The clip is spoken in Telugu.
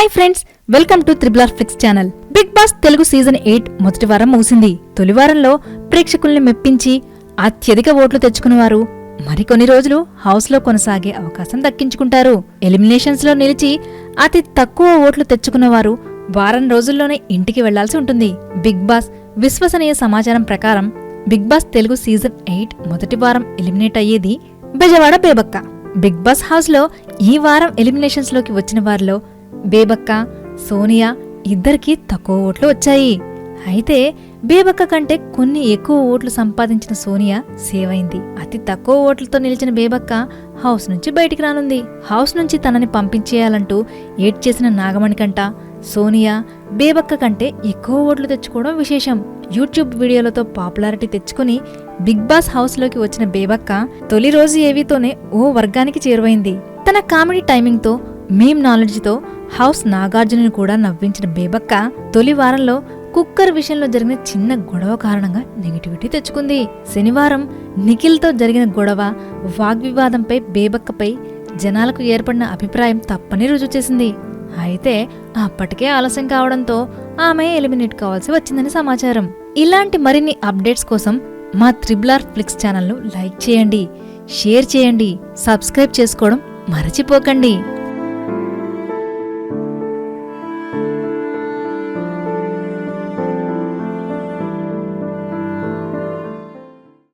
Hi friends welcome to Tribular Flix channel. Bigg Boss Telugu season eight మొదటి వారం ముగిసింది. తొలి వారంలో ప్రేక్షకుల్ని మెప్పించి అత్యధిక ఓట్లు తెచ్చుకునేవారు మరికొన్ని రోజులు హౌస్లో కొనసాగే అవకాశం దక్కించుకుంటారు. ఎలిమినేషన్స్లో నిలిచి అతి తక్కువ ఓట్లు తెచ్చుకున్నవారు వారం రోజుల్లోనే ఇంటికి వెళ్ళాల్సి ఉంటుంది. బిగ్ బాస్ విశ్వసనీయ సమాచారం ప్రకారం Bigg Boss Telugu season eight మొదటి వారం ఎలిమినేట్ అయ్యేది బెజవాడ బేబక్క. బిగ్ బాస్ హౌస్లో ఈ వారం ఎలిమినేషన్స్లోకి వచ్చిన వారిలో బేబక్క సోనియా ఇద్దరికీ తక్కువ ఓట్లు వచ్చాయి. అయితే బేబక్క కంటే కొన్ని ఎక్కువ ఓట్లు సంపాదించిన సోనియా సేవ్ అయింది అతి తక్కువ ఓట్లతో నిలిచిన బేబక్క హౌస్ నుంచి బయటికి రానుంది. హౌస్ నుంచి తనని పంపించేయాలంటూ ఏడ్ చేసిన నాగమణి కంట సోనియా బేబక్క కంటే ఎక్కువ ఓట్లు తెచ్చుకోవడం విశేషం. యూట్యూబ్ వీడియోలతో పాపులారిటీ తెచ్చుకుని బిగ్ బాస్ హౌస్లోకి వచ్చిన బేబక్క తొలి రోజు ఏవీతోనే ఓ వర్గానికి చేరువైంది. తన కామెడీ టైమింగ్తో మేం నాలెడ్జ్తో హౌస్ నాగార్జునని కూడా నవ్వించిన బేబక్క తొలి వారంలో కుక్కర్ విషయంలో జరిగిన చిన్న గొడవ కారణంగా నెగిటివిటీ తెచ్చుకుంది. శనివారం నిఖిల్తో జరిగిన గొడవ వాగ్వివాదంపై బేబక్కపై జనాలకు ఏర్పడిన అభిప్రాయం తప్పని రుజువు చేసింది. అయితే అప్పటికే ఆలస్యం కావడంతో ఆమె ఎలిమినేట్ కావాల్సి వచ్చిందని సమాచారం. ఇలాంటి మరిన్ని అప్డేట్స్ కోసం మా త్రిబులార్ ఫ్లిక్స్ ఛానల్ను లైక్ చేయండి షేర్ చేయండి సబ్స్క్రైబ్ చేసుకోవడం మరచిపోకండి.